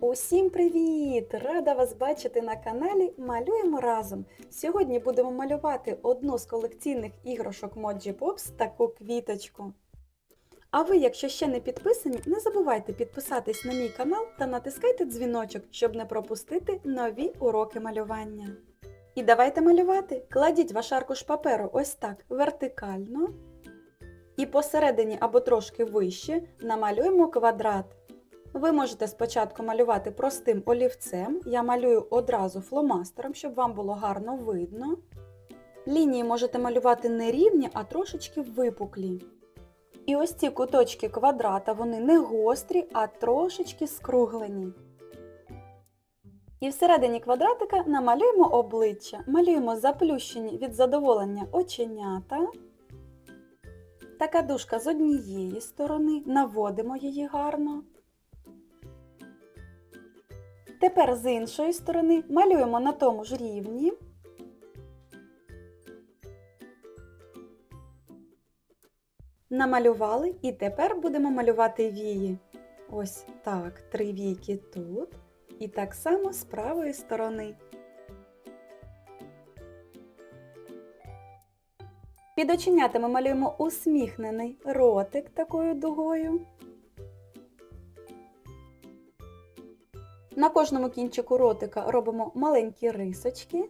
Усім привіт! Рада вас бачити на каналі Малюємо разом. Сьогодні будемо малювати одну з колекційних іграшок Moji Pops таку квіточку. А ви, якщо ще не підписані, не забувайте підписатись на мій канал та натискайте дзвіночок, щоб не пропустити нові уроки малювання. І давайте малювати. Кладіть ваш аркуш паперу ось так вертикально. І посередині або трошки вище намалюємо квадрат. Ви можете спочатку малювати простим олівцем. Я малюю одразу фломастером, щоб вам було гарно видно. Лінії можете малювати не рівні, а трошечки випуклі. І ось ці куточки квадрата, вони не гострі, а трошечки скруглені. І всередині квадратика намалюємо обличчя, малюємо заплющені від задоволення оченята. Така дужка з однієї сторони, наводимо її гарно. Тепер з іншої сторони малюємо на тому ж рівні. Намалювали і тепер будемо малювати вії. Ось так, три війки тут. І так само з правої сторони. Під оченята ми малюємо усміхнений ротик такою дугою. На кожному кінчику ротика робимо маленькі рисочки.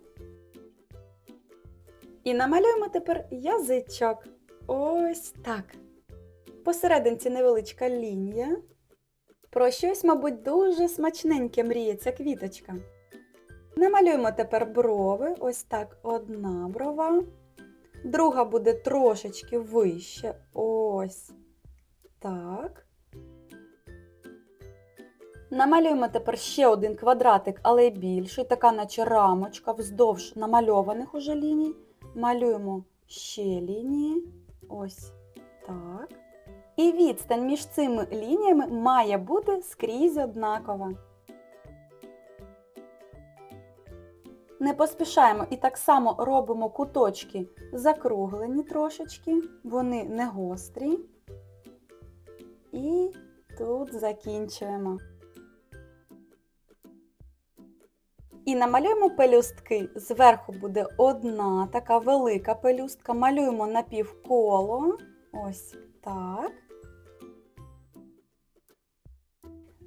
І намалюємо тепер язичок. Ось так. Посерединці невеличка лінія. Про щось, мабуть, дуже смачненьке мріється квіточка. Намалюємо тепер брови. Ось так одна брова. Друга буде трошечки вище. Ось так. Намалюємо тепер ще один квадратик, але більший, така наче рамочка вздовж намальованих уже ліній. Малюємо ще лінії. Ось так. І відстань між цими лініями має бути скрізь однакова. Не поспішаємо і так само робимо куточки закруглені трошечки, вони не гострі. І тут закінчуємо. І намалюємо пелюстки. Зверху буде одна така велика пелюстка. Малюємо напівколо. Ось так.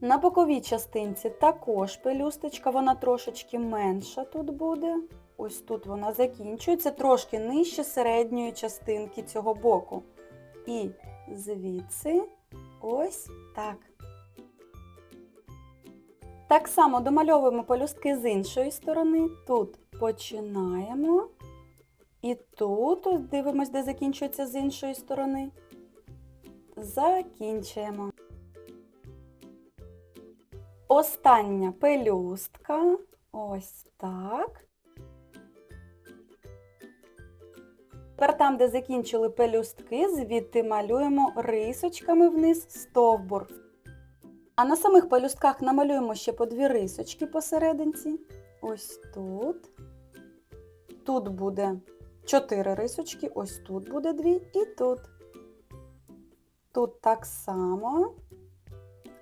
На боковій частинці також пелюсточка, вона трошечки менша тут буде. Ось тут вона закінчується, трошки нижче середньої частинки цього боку. І звідси ось так. Так само домальовуємо пелюстки з іншої сторони. Тут починаємо. І тут ось дивимось, де закінчується з іншої сторони. Закінчуємо. Остання пелюстка. Ось так. Тепер там, де закінчили пелюстки, звідти малюємо рисочками вниз стовбур. А на самих пелюстках намалюємо ще по дві рисочки посерединці. Ось тут. Тут буде чотири рисочки, ось тут буде дві і тут. Тут так само.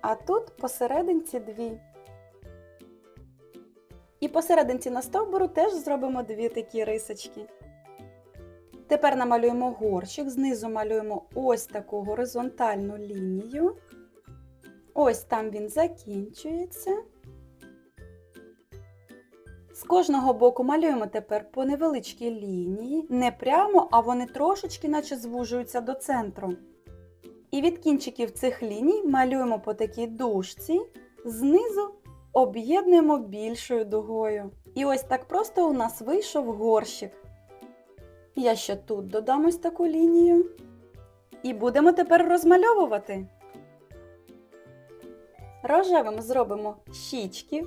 А тут посерединці дві. І посерединці на стовбуру теж зробимо дві такі рисочки. Тепер намалюємо горщик, знизу малюємо ось таку горизонтальну лінію. Ось там він закінчується. З кожного боку малюємо тепер по невеличкій лінії, не прямо, а вони трошечки наче звужуються до центру. І від кінчиків цих ліній малюємо по такій дужці, знизу об'єднуємо більшою дугою. І ось так просто у нас вийшов горщик. Я ще тут додам ось таку лінію. І будемо тепер розмальовувати. Рожевим зробимо щічки.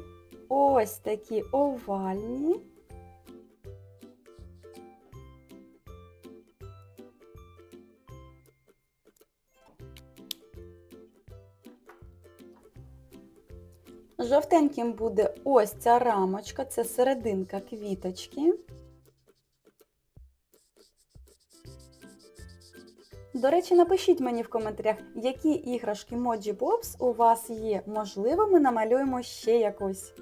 Ось такі овальні. Жовтеньким буде ось ця рамочка, це серединка квіточки. До речі, напишіть мені в коментарях, які іграшки Моджі Бобс у вас є. Можливо, ми намалюємо ще якусь.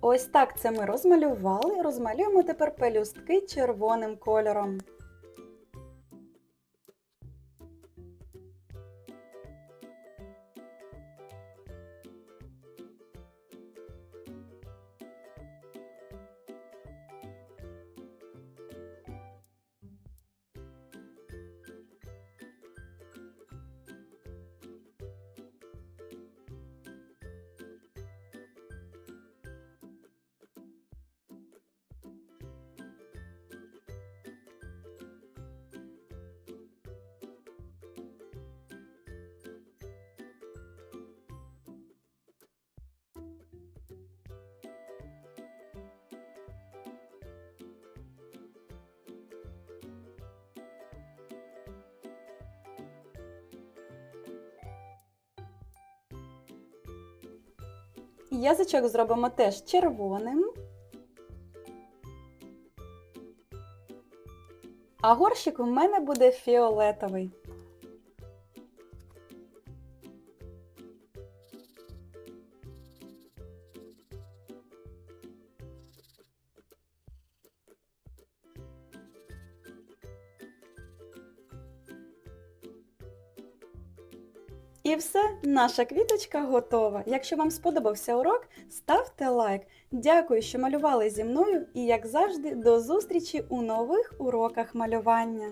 Ось так це ми розмалювали. Розмалюємо тепер пелюстки червоним кольором. Язичок зробимо теж червоним. А горщик у мене буде фіолетовий. І все, наша квіточка готова. Якщо вам сподобався урок, ставте лайк. Дякую, що малювали зі мною і, як завжди, до зустрічі у нових уроках малювання.